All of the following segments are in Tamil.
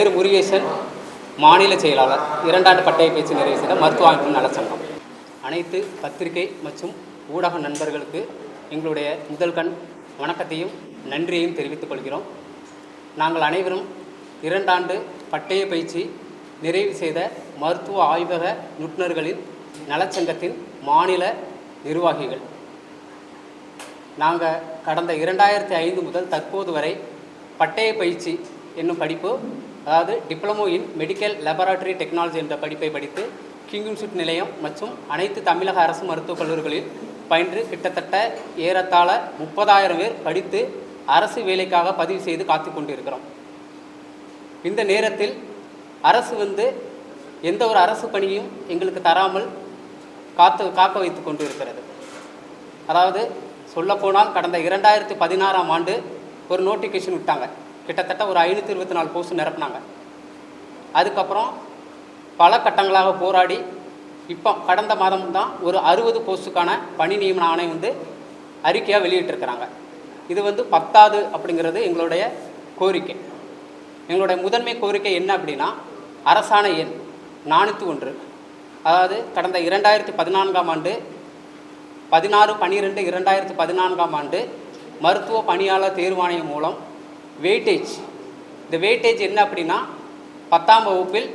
பேர் முருகேசன் மாநில செயலாளர் இரண்டாண்டு பட்டய பேச்சு நிறைவு செய்த மருத்துவ அமைப்பு நலச்சங்கம் அனைத்து பத்திரிகை மற்றும் ஊடக நண்பர்களுக்கு எங்களுடைய முதல் கண் வணக்கத்தையும் நன்றியையும் தெரிவித்துக் கொள்கிறோம். நாங்கள் அனைவரும் இரண்டாண்டு பட்டய பயிற்சி நிறைவு செய்த மருத்துவ ஆய்வக நிபுணர்களின் நலச்சங்கத்தின் மாநில நிர்வாகிகள். நாங்கள் கடந்த இரண்டாயிரத்தி ஐந்து முதல் தற்போது வரை பட்டய பயிற்சி என்னும் படிப்பு அதாவது diploma in medical laboratory technology என்ற படிப்பை படித்து கிங் இன்ஸ்டியூட் நிலையம் மற்றும் அனைத்து தமிழக அரசு மருத்துவக் கல்லூரிகளில் பயின்று கிட்டத்தட்ட ஏறத்தாழ முப்பதாயிரம் பேர் படித்து அரசு வேலைக்காக பதிவு செய்து காத்து கொண்டிருக்கிறோம். இந்த நேரத்தில் அரசு வந்து எந்த ஒரு அரசு பணியும் எங்களுக்கு தராமல் காத்து காக்க வைத்து கொண்டு இருக்கிறது அதாவது சொல்லப்போனால் கடந்த இரண்டாயிரத்தி பதினாறாம் ஆண்டு ஒரு நோட்டிஃபிகேஷன் விட்டாங்க. கிட்டத்தட்ட ஒரு ஐநூற்றி இருபத்தி நாலு போஸ்ட் நிரப்புனாங்க. அதுக்கப்புறம் பல கட்டங்களாக போராடி இப்போ கடந்த மாதம் தான் ஒரு அறுபது போஸ்ட்டுக்கான பணி நியமன ஆணையம் வந்து அறிக்கையாக வெளியிட்டிருக்கிறாங்க. இது வந்து பத்தாது அப்படிங்கிறது எங்களுடைய கோரிக்கை. எங்களுடைய முதன்மை கோரிக்கை என்ன அப்படின்னா அரசாணை எண் நானூற்றி ஒன்று. அதாவது கடந்த இரண்டாயிரத்தி பதினான்காம் ஆண்டு பதினாறு பன்னிரெண்டு இரண்டாயிரத்தி பதினான்காம் ஆண்டு மருத்துவ பணியாளர் தேர்வாணையம் மூலம் வெயிட்டேஜ் இந்த வெயிட்டேஜ் என்ன அப்படின்னா பத்தாம் வகுப்பில்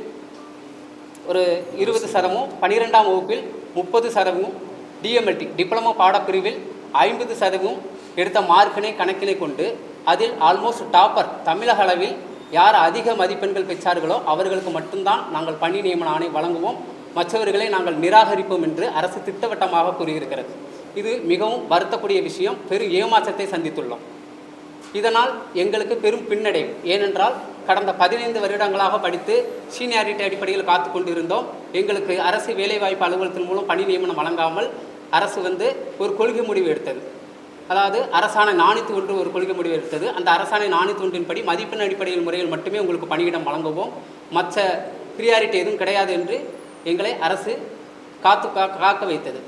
ஒரு இருபது சதமும் பன்னிரெண்டாம் வகுப்பில் முப்பது சதவீதமும் டிஎம்எல்டி டிப்ளமோ பாடப்பிரிவில் ஐம்பது சதவீதம் எடுத்த மார்க்கினை கணக்கினை கொண்டு அதில் ஆல்மோஸ்ட் டாப்பர் தமிழக அளவில் யார் அதிக மதிப்பெண்கள் பெற்றார்களோ அவர்களுக்கு மட்டும்தான் நாங்கள் பணி நியமன ஆணை வழங்குவோம். மற்றவர்களை நாங்கள் நிராகரிப்போம் என்று அரசு திட்டவட்டமாக கூறியிருக்கிறது. இது மிகவும் வருத்தக்கூடிய விஷயம். பெரும் ஏமாற்றத்தை சந்தித்துள்ளோம். இதனால் எங்களுக்கு பெரும் பின்னடைவு. ஏனென்றால் கடந்த பதினைந்து வருடங்களாக படித்து சீனியாரிட்டி அடிப்படையில் காத்து கொண்டிருந்தோம். எங்களுக்கு அரசு வேலைவாய்ப்பு அலுவலகத்தின் மூலம் பணி நியமனம் வழங்காமல் அரசு வந்து ஒரு கொள்கை முடிவு எடுத்தது. அதாவது அரசாணை நானூற்றி ஒன்று ஒரு கொள்கை முடிவு எடுத்தது. அந்த அரசாணை நானூற்றி ஒன்றின்படி மதிப்பெண் அடிப்படையில் முறையில் மட்டுமே உங்களுக்கு பணியிடம் வழங்குவோம். மற்ற பிரியாரிட்டி எதுவும் கிடையாது என்று எங்களை அரசு காத்து காக்க காக்க வைத்தது.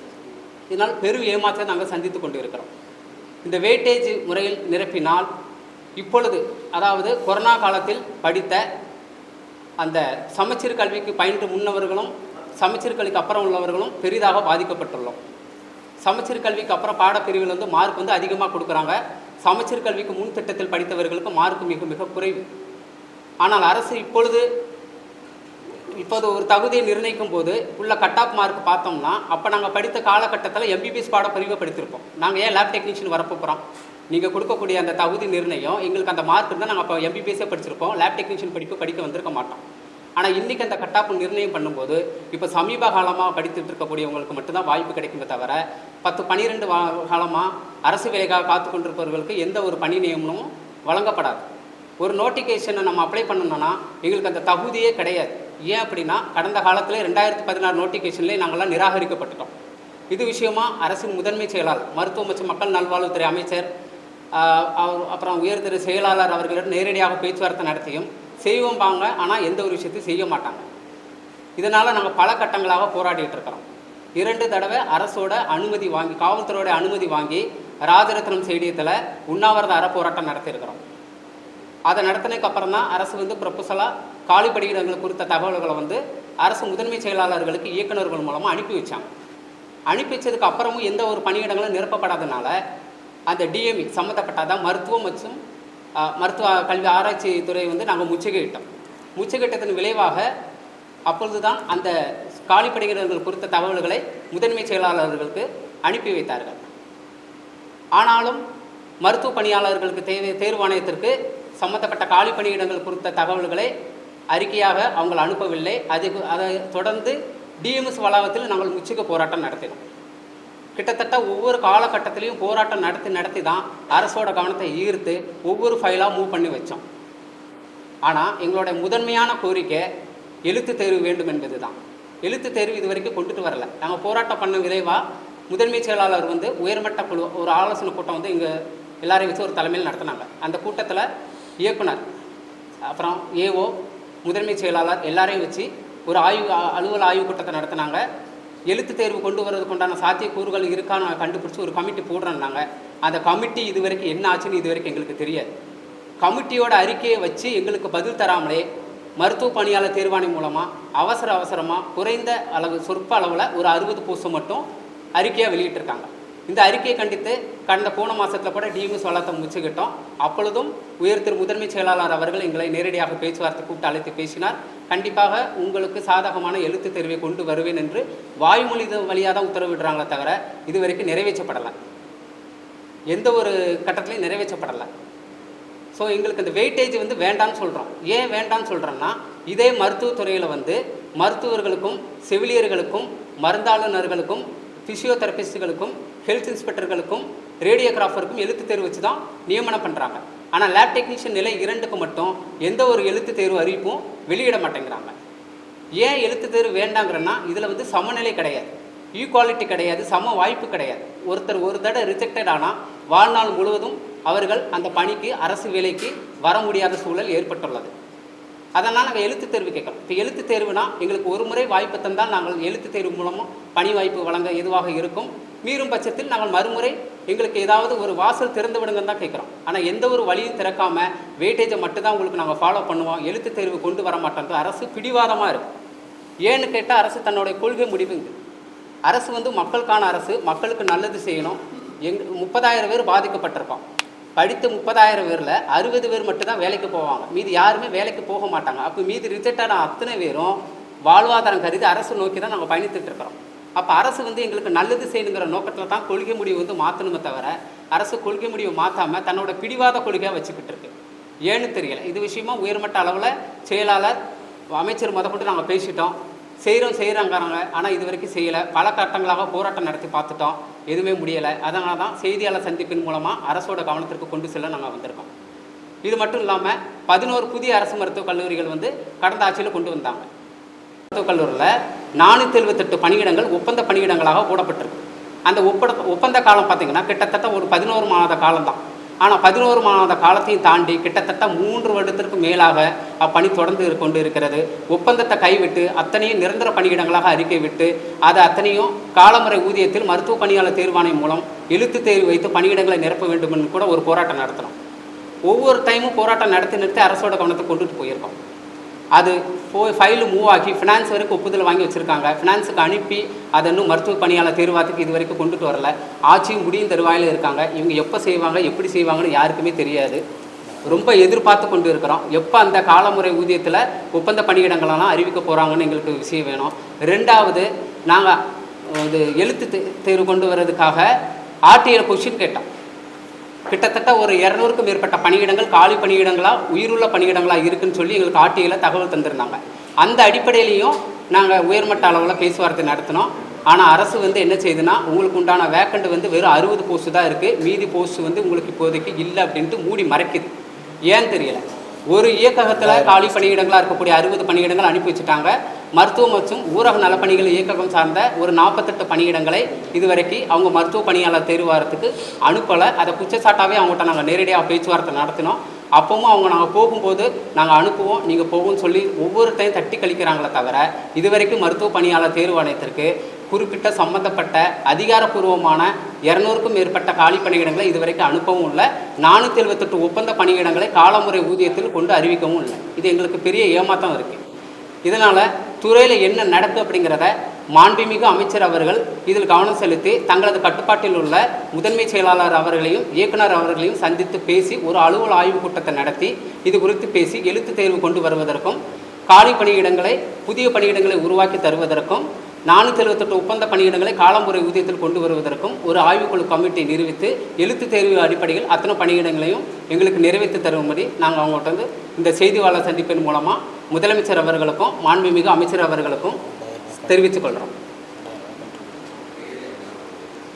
இதனால் பெரும் ஏமாற்றத்தை நாங்கள் சந்தித்து கொண்டு இருக்கிறோம் இந்த வெயிட்டேஜ் முறையில் நிரப்பினால் இப்பொழுது அதாவது கொரோனா காலத்தில் படித்த அந்த சமச்சீர் கல்விக்கு பயின்று முன்னவர்களும் சமச்சீர் கல்விக்கு அப்புறம் உள்ளவர்களும் பெரிதாக பாதிக்கப்பட்டுள்ளோம். சமச்சீர் கல்விக்கு அப்புறம் பாடப்பிரிவில் வந்து மார்க் வந்து அதிகமாக கொடுக்குறாங்க. சமச்சீர் கல்விக்கு முன் திட்டத்தில் படித்தவர்களுக்கு மார்க் மிக மிக குறைவு. ஆனால் அரசு இப்பொழுது இப்போது ஒரு தகுதியை நிர்ணயிக்கும் போது உள்ள கட் ஆஃப் மார்க் பார்த்தோம்னா அப்போ நாங்கள் படித்த காலகட்டத்தில் எம்பிபிஎஸ் பாடப்பிரிவை படித்திருப்போம். நாங்கள் ஏன் லேப் டெக்னீஷியன் வரப்போகிறோம் நீங்கள் கொடுக்கக்கூடிய அந்த தகுதி நிர்ணயம் எங்களுக்கு அந்த மார்க் இருந்தால் நாங்கள் அப்போ எம்பிபிஎஸ்ஸே படிச்சிருப்போம். லேப் டெக்னீஷியன் படிப்பு படிக்க வந்திருக்க மாட்டோம். ஆனால் இன்றைக்கி அந்த கட் ஆஃப் நிர்ணயம் பண்ணும்போது இப்போ சமீப காலமாக படித்துட்டு இருக்கக்கூடியவங்களுக்கு மட்டும்தான் வாய்ப்பு கிடைக்குமே தவிர பத்து பன்னிரெண்டு வா காலமாக அரசு வேலைக்காக காத்து கொண்டிருப்பவர்களுக்கு எந்த ஒரு பணி நியமனமும் வழங்கப்படாது. ஒரு நோட்டிஃபிகேஷனை நம்ம அப்ளை பண்ணணும்னா எங்களுக்கு அந்த தகுதியே கிடையாது. ஏன் அப்படின்னா கடந்த காலத்தில் ரெண்டாயிரத்தி பதினாறு நோட்டிஃபிகேஷன்லேயே நாங்கள்லாம் நிராகரிக்கப்பட்டுட்டோம். இது விஷயமா அரசின் முதன்மை செயலாளர் மருத்துவ மற்றும் மக்கள் நல்வாழ்வுத்துறை அமைச்சர் அவர் அப்புறம் உயர்திரு செயலாளர் அவர்களிடம் நேரடியாக பேச்சுவார்த்தை நடத்தியும் செய்வோம் பாங்க ஆனால் எந்த ஒரு விஷயத்தையும் செய்ய மாட்டாங்க. இதனால் நாங்கள் பல கட்டங்களாக போராடிட்டு இருக்கிறோம். இரண்டு தடவை அரசோட அனுமதி வாங்கி காவல்துறையோட அனுமதி வாங்கி ராஜரத்னம் ஸ்டேடியத்தில் உண்ணாவிரத அறப்போராட்டம் நடத்தியிருக்கிறோம். அதை நடத்தினதுக்கு அப்புறம் தான் அரசு வந்து ப்ரொபசலாக காலி பணியிடங்கள் குறித்த தகவல்களை வந்து அரசு முதன்மை செயலாளர்களுக்கு இயக்குநர்கள் மூலமாக அனுப்பி வச்சாங்க. அனுப்பி வச்சதுக்கு அப்புறமும் எந்த ஒரு பணியிடங்களும் நிரப்பப்படாதனால அந்த டிஎம்இ சம்மந்தப்பட்ட அதான் மருத்துவம் மற்றும் மருத்துவ கல்வி ஆராய்ச்சி துறை வந்து நாங்கள் முச்சகையிட்டோம் முற்றுகையிட்டதன் விளைவாக அப்பொழுது தான் அந்த காலி பணியிடங்கள் குறித்த தகவல்களை முதன்மை செயலாளர்களுக்கு அனுப்பி வைத்தார்கள். ஆனாலும் மருத்துவ பணியாளர்களுக்கு தேவை தேர்வாணையத்திற்கு சம்மந்தப்பட்ட காலி பணியிடங்கள் குறித்த தகவல்களை அறிக்கையாக அவங்களை அனுப்பவில்லை. அது அதை தொடர்ந்து டிஎம்எஸ் வளாகத்தில் நாங்கள் முச்சுக்க போராட்டம் நடத்தினோம். கிட்டத்தட்ட ஒவ்வொரு காலகட்டத்திலையும் போராட்டம் நடத்தி நடத்தி தான் அரசோட கவனத்தை ஈர்த்து ஒவ்வொரு ஃபைலாக மூவ் பண்ணி வச்சோம். ஆனால் எங்களோட முதன்மையான கோரிக்கை எழுத்து தேர்வு வேண்டும் என்பது தான். எழுத்து தேர்வு இது வரைக்கும் கொண்டுட்டு வரல. நாங்கள் போராட்டம் பண்ண விரைவாக முதன்மை செயலாளர் வந்து உயர்மட்ட குழு ஒரு ஆலோசனை கூட்டம் வந்து இங்கே எல்லாரையும் வச்சு ஒரு தலைமையில் நடத்தினாங்க. அந்த கூட்டத்தில் இயக்குனர் அப்புறம் ஏஓ முதன்மை செயலாளர் எல்லாரையும் வச்சு ஒரு ஆய்வு அலுவல் ஆய்வு கூட்டத்தை நடத்தினாங்க. எழுத்து தேர்வு கொண்டு வரதுக்கு உண்டான சாத்தியக்கூறுகள் இருக்கான்னு கண்டுபிடிச்சி ஒரு கமிட்டி போடுறேன்னாங்க. அந்த கமிட்டி இது வரைக்கும் என்ன ஆச்சுன்னு இது வரைக்கும் எங்களுக்கு தெரியாது. கமிட்டியோட அறிக்கையை வச்சு எங்களுக்கு பதில் தராமலே மருத்துவ பணியாளர் தேர்வாணை மூலமாக அவசர அவசரமாக குறைந்த அளவு சொற்ப அளவில் ஒரு அறுபது போஸ்ட் மட்டும் அறிக்கையாக வெளியிட்டிருக்காங்க. இந்த அறிக்கையை கண்டித்து கடந்த போன மாதத்தில் கூட டிஎம்எஸ் வளத்தை முடிச்சுக்கிட்டோம் அப்பொழுதும் உயர் திரு முதன்மை செயலாளர் அவர்கள் எங்களை நேரடியாக பேச்சுவார்த்தை கூப்பிட்டு அழைத்து பேசினார். கண்டிப்பாக உங்களுக்கு சாதகமான எழுத்து தெரிவை கொண்டு வருவேன் என்று வாய்மொழி வழியாக தான் உத்தரவிடுறாங்களே தவிர இதுவரைக்கும் நிறைவேற்றப்படலை. எந்த ஒரு கட்டத்திலையும் நிறைவேற்றப்படலை. ஸோ எங்களுக்கு இந்த வெயிட்டேஜ் வந்து வேண்டாம்னு சொல்கிறோம் ஏன் வேண்டாம்னு சொல்கிறோன்னா இதே மருத்துவத்துறையில் வந்து மருத்துவர்களுக்கும் செவிலியர்களுக்கும் மருந்தாளுநர்களுக்கும் ஃபிசியோதெரபிஸ்டுகளுக்கும் ஹெல்த் இன்ஸ்பெக்டர்களுக்கும் ரேடியோகிராஃபருக்கும் எழுத்து தேர்வு வச்சு தான் நியமனம் பண்ணுறாங்க ஆனால் லேப் டெக்னீஷியன் நிலை இரண்டுக்கு மட்டும் எந்த ஒரு எழுத்து தேர்வு அறிவிப்பும் வெளியிட மாட்டேங்கிறாங்க. ஏன் எழுத்து தேர்வு வேண்டாங்கிறன்னா இதில் வந்து சமநிலை கிடையாது. ஈக்குவாலிட்டி கிடையாது சம வாய்ப்பு கிடையாது. ஒருத்தர் ஒரு தடவை ரிஜெக்டட் ஆனால் வாழ்நாள் முழுவதும் அவர்கள் அந்த பணிக்கு அரசு வேலைக்கு வர முடியாத சூழல் ஏற்பட்டுள்ளது. அதனால் நாங்கள் எழுத்து தேர்வு கேட்கலாம் இப்போ எழுத்து தேர்வுனா எங்களுக்கு ஒரு முறை வாய்ப்பு தந்தால் நாங்கள் எழுத்து தேர்வு மூலமாக பணி வாய்ப்பு வழங்க எதுவாக இருக்கும்? மீறும் பட்சத்தில் நாங்கள் மறுமுறை எங்களுக்கு ஏதாவது ஒரு வாசல் திறந்து விடுங்கன்னு தான் கேட்குறோம். ஆனால் எந்த ஒரு வழியும் திறக்காம வெயிட்டேஜை மட்டும்தான் உங்களுக்கு நாங்கள் ஃபாலோ பண்ணுவோம். எழுத்து தேர்வு கொண்டு வர மாட்டோம். அரசு பிடிவாதமாக இருக்குது ஏன்னு கேட்டால் அரசு தன்னுடைய கொள்கை முடிவுங்க அரசு வந்து மக்களுக்கான அரசு. மக்களுக்கு நல்லது செய்யணும். எங் முப்பதாயிரம் பேர் பாதிக்கப்பட்டிருக்கோம். படித்த முப்பதாயிரம் பேரில் அறுபது பேர் மட்டும்தான் வேலைக்கு போவாங்க. மீதி யாருமே வேலைக்கு போக மாட்டாங்க. அப்போ மீதி ரிஜெக்டான அத்தனை பேரும் வாழ்வாதாரம் கருதி அரசு நோக்கி தான் நாங்கள் பயணித்துட்டு இருக்கிறோம். அப்போ அரசு வந்து எங்களுக்கு நல்லது செய்யணுங்கிற நோக்கத்தில் தான் கொள்கை முடிவு வந்து மாற்றணுமே தவிர அரசு கொள்கை முடிவு மாற்றாமல் தன்னோட பிடிவாத கொள்கையாக வச்சுக்கிட்டு இருக்கு. ஏன்னு தெரியல. இது விஷயமா உயர்மட்ட அளவில் செயலாளர் அமைச்சர் முதற்கொண்டு நாங்கள் பேசிட்டோம். செய்கிறோம் செய்கிறாங்கிறாங்க ஆனால் இது வரைக்கும் செய்யலை. பல கட்டங்களாக போராட்டம் நடத்தி பார்த்துட்டோம். எதுவுமே முடியலை. அதனால தான் செய்தியாளர் சந்திப்பின் மூலமாக அரசோட கவனத்திற்கு கொண்டு செல்ல நாங்கள் வந்திருக்கோம். இது மட்டும் இல்லாமல் பதினோரு புதிய அரசு மருத்துவக் கல்லூரிகள் வந்து கடந்த ஆட்சியில் கொண்டு வந்தாங்க. கல்லூரியில் நானூற்றி எழுபத்தெட்டு பணியிடங்கள் ஒப்பந்த பணியிடங்களாக போடப்பட்டிருக்கு. அந்த ஒப்பந்த ஒப்பந்த காலம் பார்த்திங்கன்னா கிட்டத்தட்ட ஒரு பதினோரு மாத காலம்தான். ஆனால் பதினோரு மாத காலத்தையும் தாண்டி கிட்டத்தட்ட மூன்று வருடத்திற்கு மேலாக அப்பணி தொடர்ந்து கொண்டு இருக்கிறது. ஒப்பந்தத்தை கைவிட்டு அத்தனையும் நிரந்தர பணியிடங்களாக அறிக்கை விட்டு அதை அத்தனையும் காலமுறை ஊதியத்தில் மருத்துவ பணியாளர் தேர்வாணையம் மூலம் எழுத்து தேர்வு வைத்து பணியிடங்களை நிரப்ப வேண்டும் என்று கூட ஒரு போராட்டம் நடத்தணும். ஒவ்வொரு டைமும் போராட்டம் நடத்தி நிறுத்தி அரசோட கவனத்தை கொண்டுட்டு போயிருக்கோம். அது போய் ஃபைலு மூவ் ஆகி ஃபினான்ஸ் வரைக்கும் ஒப்புதல் வாங்கி வச்சுருக்காங்க. ஃபினான்ஸுக்கு அனுப்பி அதை இன்னும் மருத்துவ பணியாளர் தேர்வாத்துக்கு இது வரைக்கும் கொண்டுட்டு வரல. ஆட்சியும் முடியும் தருவாயில் இருக்காங்க. இவங்க எப்போ செய்வாங்க எப்படி செய்வாங்கன்னு யாருக்குமே தெரியாது. ரொம்ப எதிர்பார்த்து கொண்டு இருக்கிறோம். எப்போ அந்த காலமுறை ஊதியத்தில் ஒப்பந்த பணியிடங்களெல்லாம் அறிவிக்க போகிறாங்கன்னு எங்களுக்கு விஷயம் வேணும். ரெண்டாவது நாங்கள் இது எழுத்து தேர்வு கொண்டு வர்றதுக்காக ஆர்டிஐயில் கொஷின் கேட்டோம். கிட்டத்தட்ட ஒரு இரநூறுக்கும் மேற்பட்ட பணியிடங்கள் காலி பணியிடங்களா உயிருள்ள பணியிடங்களா இருக்குன்னு சொல்லி எங்களுக்கு ஆர்டிஐயில் தகவல் தந்திருந்தாங்க. அந்த அடிப்படையிலையும் நாங்கள் உயர்மட்ட அளவில் பேச்சுவார்த்தை நடத்தினோம். ஆனால் அரசு வந்து என்ன செய்யுதுன்னா உங்களுக்கு உண்டான வேக்கண்ட் வந்து வெறும் அறுபது போஸ்ட் தான் இருக்குது மீதி போஸ்ட் வந்து உங்களுக்கு இப்போதைக்கு இல்லை அப்படின்ட்டு மூடி மறைக்குது. ஏன்னு தெரியல. ஒரு இயக்ககத்தில் காலி பணியிடங்களாக இருக்கக்கூடிய அறுபது பணியிடங்கள் அனுப்பி வச்சுட்டாங்க. மருத்துவம் மற்றும் ஊரக நலப்பணிகள் இயக்ககம் சார்ந்த ஒரு நாற்பத்தெட்டு பணியிடங்களை இதுவரைக்கும் அவங்க மருத்துவ பணியாளர் தேர்வாரத்துக்கு அனுப்பலை. அதை குற்றச்சாட்டாகவே அவங்ககிட்ட நாங்கள் நேரடியாக பேச்சுவார்த்தை நடத்தினோம். அப்பவும் அவங்க நாங்கள் போகும்போது நாங்கள் அனுப்புவோம். நீங்கள் போகும்னு சொல்லி ஒவ்வொருத்தையும் தட்டி கழிக்கிறாங்களே தவிர இதுவரைக்கும் மருத்துவ பணியாளர் தேர்வாணையத்திற்கு குறிப்பிட்ட சம்பந்தப்பட்ட அதிகாரப்பூர்வமான இரநூறுக்கும் மேற்பட்ட காலி பணியிடங்களை இதுவரைக்கும் அனுப்பவும் இல்லை. நானூற்றி எழுபத்தெட்டு ஒப்பந்த பணியிடங்களை காலமுறை ஊதியத்தில் கொண்டு அறிவிக்கவும் இல்லை. இது எங்களுக்கு பெரிய ஏமாற்றம் இருக்குது இதனால் துறையில் என்ன நடக்கு அப்படிங்கிறத மாண்புமிகு அமைச்சர் அவர்கள் இதில் கவனம் செலுத்தி தங்களது கட்டுப்பாட்டில் உள்ள முதன்மை செயலாளர் அவர்களையும் இயக்குனர் அவர்களையும் சந்தித்து பேசி ஒரு அலுவல் ஆய்வுக் கூட்டத்தை நடத்தி இது குறித்து பேசி எழுத்து தேர்வு கொண்டு வருவதற்கும் காலி பணியிடங்களை புதிய பணியிடங்களை உருவாக்கி தருவதற்கும் நானூற்றி எழுபத்தெட்டு ஒப்பந்த பணியிடங்களை காலம்புரை ஊதியத்தில் கொண்டு வருவதற்கும் ஒரு ஆய்வுக்குழு கமிட்டி நிறுவித்து எழுத்து தேர்வு அடிப்படையில் அத்தனை பணியிடங்களையும் எங்களுக்கு நிறைவேற்றி தரும்படி நாங்கள் அவங்கள்ட்ட வந்து இந்த செய்தியாளர் சந்திப்பின் மூலமாக முதலமைச்சர் அவர்களுக்கும் மாண்புமிகு அமைச்சர் அவர்களுக்கும் தெரிவித்துக் கொள்கிறோம்.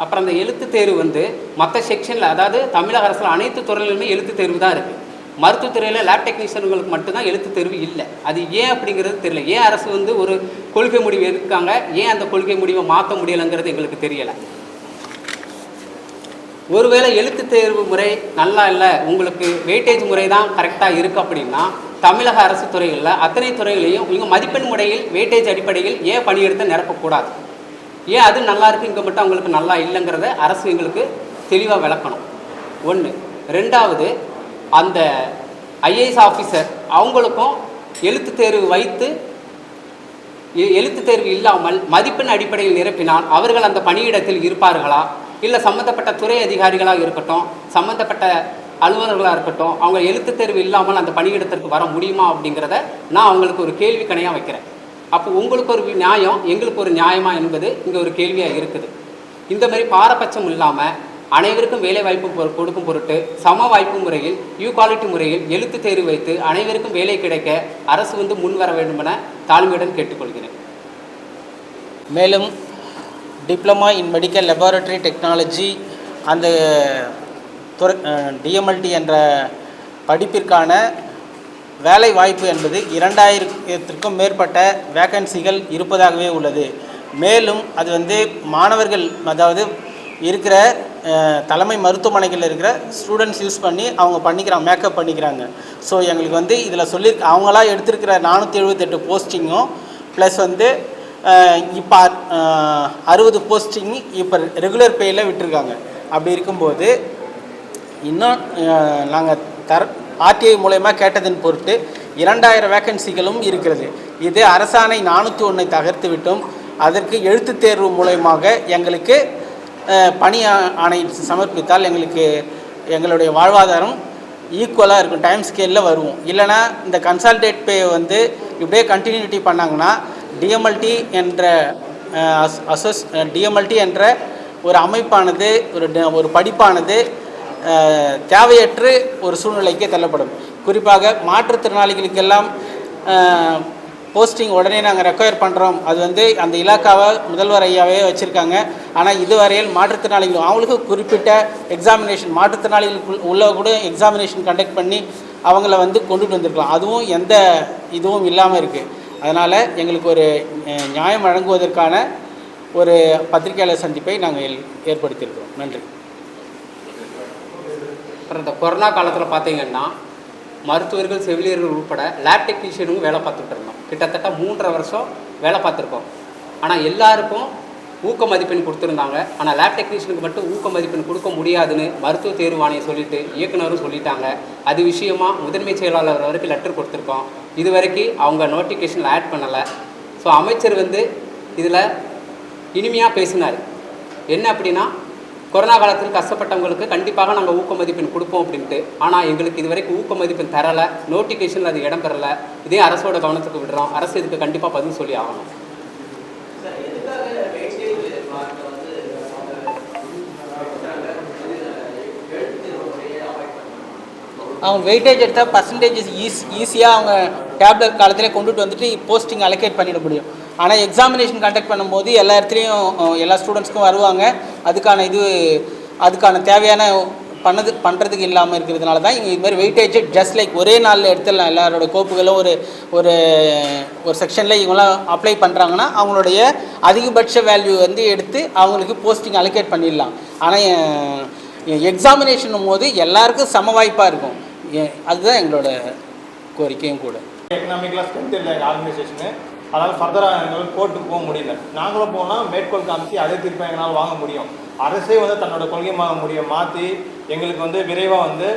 அப்புறம் அந்த எழுத்து தேர்வு வந்து மற்ற செக்ஷனில் அதாவது தமிழக அரசில் அனைத்து துறையிலுமே எழுத்து தேர்வு தான் இருக்குது மருத்துவத்துறையில் லேப் டெக்னீஷியன்களுக்கு மட்டும்தான் எழுத்து தேர்வு இல்லை. அது ஏன் அப்படிங்கிறது தெரியல. ஏன் அரசு வந்து ஒரு கொள்கை முடிவு எடுக்காங்க? ஏன் அந்த கொள்கை முடிவை மாற்ற முடியலைங்கிறது எங்களுக்கு தெரியலை. ஒருவேளை எழுத்து தேர்வு முறை நல்லா இல்லை உங்களுக்கு வெயிட்டேஜ் முறை தான் கரெக்டாக இருக்குது அப்படின்னா தமிழக அரசு துறைகளில் அத்தனை துறைகளையும் இவங்க மதிப்பெண் முறையில் வெயிட்டேஜ் அடிப்படையில் ஏன் பணியிடத்தை நிரப்பக்கூடாது? ஏன் அது நல்லா இருக்கு இங்கே மட்டும் அவங்களுக்கு நல்லா இல்லைங்கிறத அரசு எங்களுக்கு தெளிவாக விளக்கணும். ஒன்று ரெண்டாவது அந்த ஐஏஎஸ் ஆஃபீஸர் அவங்களுக்கும் எழுத்துத் தேர்வு வைத்து எ- தேர்வு இல்லாமல் மதிப்பெண் அடிப்படையில் நிரப்பினால் அவர்கள் அந்த பணியிடத்தில் இருப்பார்களா? இல்லை சம்மந்தப்பட்ட துறை அதிகாரிகளாக இருக்கட்டும் சம்மந்தப்பட்ட அலுவலர்களாக இருக்கட்டும் அவங்க எழுத்து தேர்வு இல்லாமல் அந்த பணியிடத்திற்கு வர முடியுமா அப்படிங்கிறத நான் அவங்களுக்கு ஒரு கேள்வி கணையாக வைக்கிறேன். அப்போ உங்களுக்கு ஒரு நியாயம் எங்களுக்கு ஒரு நியாயமா என்பது இங்கே ஒரு கேள்வியாக இருக்குது. இந்த மாதிரி பாரபட்சம் இல்லாமல் அனைவருக்கும் வேலை வாய்ப்பு கொடுக்கும் பொருட்டு சம வாய்ப்பு முறையில் யூகாலிட்டி முறையில் எழுத்து தேர்வு வைத்து அனைவருக்கும் வேலை கிடைக்க அரசு வந்து முன் வர வேண்டுமென தாழ்மையுடன் கேட்டுக்கொள்கிறேன். மேலும் diploma in medical laboratory technology அந்த துறை டிஎம்எல்டி என்ற படிப்பிற்கான வேலை வாய்ப்பு என்பது இரண்டாயிரத்திற்கும் மேற்பட்ட வேக்கன்சிகள் இருப்பதாகவே உள்ளது. மேலும் அது வந்து மாணவர்கள் அதாவது இருக்கிற தலைமை மருத்துவமனைகளில் இருக்கிற ஸ்டூடெண்ட்ஸ் யூஸ் பண்ணி அவங்க பண்ணிக்கிறாங்க மேக்கப் பண்ணிக்கிறாங்க. ஸோ எங்களுக்கு வந்து இதில் சொல்லி அவங்களா எடுத்திருக்கிற நானூற்றி எழுபத்தெட்டு போஸ்டிங்கும் ப்ளஸ் வந்து இப்போ அறுபது போஸ்டிங் இப்போ ரெகுலர் பேயில் விட்டுருக்காங்க. அப்படி இருக்கும்போது இன்னும் நாங்கள் தர ஆர்டிஐ மூலயமா கேட்டதன் பொருட்டு இரண்டாயிரம் வேக்கன்சிகளும் இருக்கிறது. இது அரசாணை நானூற்றி ஒன்றை தகர்த்து விட்டும். அதற்கு எழுத்துத் தேர்வு மூலயமாக எங்களுக்கு பணி ஆணை சமர்ப்பித்தால் எங்களுக்கு எங்களுடைய வாழ்வாதாரம் ஈக்குவலாக இருக்கும். டைம் ஸ்கேலில் வருவோம் இல்லைனா இந்த கன்சால்டேட் பே வந்து இப்படியே கண்டினியூட்டி பண்ணாங்கன்னா டிஎம்எல்டி என்ற அசோஸ் டிஎம்எல்டி என்ற ஒரு அமைப்பானது ஒரு ஒரு படிப்பானது தேவையற்று ஒரு சூழ்நிலைக்கு தள்ளப்படும். குறிப்பாக மாற்றுத்திறனாளிகளுக்கெல்லாம் போஸ்டிங் உடனே நாங்கள் ரெக்கொயர் பண்ணுறோம் அது வந்து அந்த இலாக்காவை முதல்வர் ஐயாவே வச்சுருக்காங்க. ஆனால் இதுவரையில் மாற்றுத்திறனாளிகள் அவங்களுக்கு குறிப்பிட்ட எக்ஸாமினேஷன் மாற்றுத்திறனாளிகளுக்கு உள்ள கூட எக்ஸாமினேஷன் கண்டக்ட் பண்ணி அவங்கள வந்து கொண்டுட்டு வந்திருக்கலாம். அதுவும் எந்த இதுவும் இல்லாமல் இருக்குது அதனால் எங்களுக்கு ஒரு நியாயம் வழங்குவதற்கான ஒரு பத்திரிகையாளர் சந்திப்பை நாங்கள் ஏற்படுத்தியிருக்கிறோம். நன்றி. அப்புறம் இந்த கொரோனா காலத்தில் பார்த்தீங்கன்னா மருத்துவர்கள் செவிலியர்கள் உட்பட லேப் டெக்னீஷியனும் வேலை பார்த்துட்டு இருந்தோம். கிட்டத்தட்ட மூன்றரை வருஷம் வேலை பார்த்துருக்கோம். ஆனால் எல்லாருக்கும் ஊக்க மதிப்பெண் கொடுத்துருந்தாங்க. ஆனால் லேப் டெக்னீஷியனுக்கு மட்டும் ஊக்க மதிப்பெண் கொடுக்க முடியாதுன்னு மருத்துவ தேர்வு சொல்லிட்டு இயக்குனரும் சொல்லிட்டாங்க. அது விஷயமா முதன்மை செயலாளர் வரைக்கும் லெட்டர் கொடுத்துருக்கோம். இது வரைக்கும் அவங்க நோட்டிஃபிகேஷனில் ஆட் பண்ணலை. ஸோ அமைச்சர் வந்து இதில் இனிமையாக பேசினார். என்ன அப்படின்னா கொரோனா காலத்தில் கஷ்டப்பட்டவங்களுக்கு கண்டிப்பாக நாங்கள் ஊக்க மதிப்பெண் கொடுப்போம் அப்படின்ட்டு. ஆனால் எங்களுக்கு இது வரைக்கும் ஊக்க மதிப்பெண் தரலை நோட்டிஃபிகேஷனில் அது இடம் பெறலை. இதே அரசோட கவனத்துக்கு விடுறோம். அரசு இதுக்கு கண்டிப்பாக பதில் சொல்லி ஆகணும். அவங்க வெயிட்டேஜ் எடுத்தால் பர்சன்டேஜ் ஈஸ் ஈஸியாக அவங்க டேப்லெட் காலத்திலே கொண்டுட்டு வந்துட்டு போஸ்டிங் அலோகேட் பண்ணிட முடியும். ஆனால் எக்ஸாமினேஷன் கண்டக்ட் பண்ணும்போது எல்லா இடத்துலையும் எல்லா ஸ்டூடெண்ட்ஸ்க்கும் வருவாங்க. அதுக்கான இது அதுக்கான தேவையான பண்ணது பண்ணுறதுக்கு இல்லாமல் இருக்கிறதுனால தான் இங்கே இது மாதிரி வெயிட்டேஜ் ஜஸ்ட் லைக் ஒரே நாளில் எடுத்துடலாம். எல்லாரோட கோப்புகளும் ஒரு ஒரு ஒரு செக்ஷனில் இவங்களாம் அப்ளை பண்ணுறாங்கன்னா அவங்களுடைய அதிகபட்ச வேல்யூ வந்து எடுத்து அவங்களுக்கு போஸ்டிங் அலோகேட் பண்ணிடலாம். ஆனால் எக்ஸாமினேஷன் போது எல்லாருக்கும் சம வாய்ப்பாக இருக்கும். அதுதான் எங்களோட கோரிக்கையும் கூட. எக்கனாமிக்கலாக ஸ்ட்ரென்த் இல்லை எங்கள் ஆர்கனைசேஷனு அதனால் ஃபர்தராக எங்களால் கோர்ட்டுக்கு போக முடியல. நாங்களும் போனால் மேற்கோள் காமிச்சு அதே திருப்பி எங்களால் வாங்க முடியும். அரசே வந்து தன்னோட கொள்கை மா முடிய மாற்றி எங்களுக்கு வந்து விரைவாக வந்து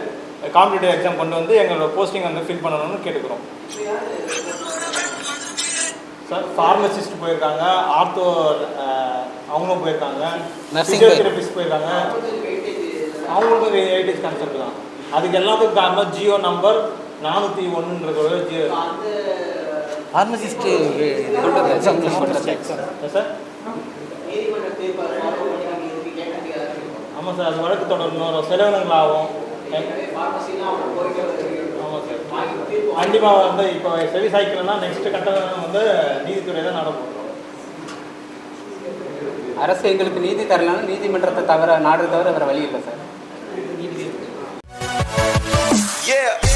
காம்படிட்டிவ் எக்ஸாம் கொண்டு வந்து எங்களோட போஸ்டிங் வந்து ஃபில் பண்ணணும்னு கேட்டுக்கிறோம். சார் ஃபார்மசிஸ்ட் போயிருக்காங்க ஆர்த்தோ அவங்களும் போயிருக்காங்க Nursing ஃபிசியோதெரபிஸ்ட் போயிருக்காங்க. அவங்களுக்கும் எயிட்டிஸ் கான்செப்ட் தான் அதுக்கு எல்லாத்துக்கும் காரணம் ஜியோ நம்பர் நானூற்றி ஒன்றுன்றது ஒரு ஜியோ. ஃபார்மசிஸ்ட்டு சார் ஆமாம் சார் அது வழக்கு தொடரணும். செலவினங்கள் ஆகும். ஆமாம் சார் கண்டிப்பாக வந்து இப்போ செவி சாய்க்கலன்னா நெக்ஸ்ட் கட்டம் வந்து நீதித்துறை தான் நடக்கும். அரசு எங்களுக்கு நீதி தரலன்னா நீதிமன்றத்தை தவிர நாடு தவிர வேறு வழி இல்லை சார் Yeah.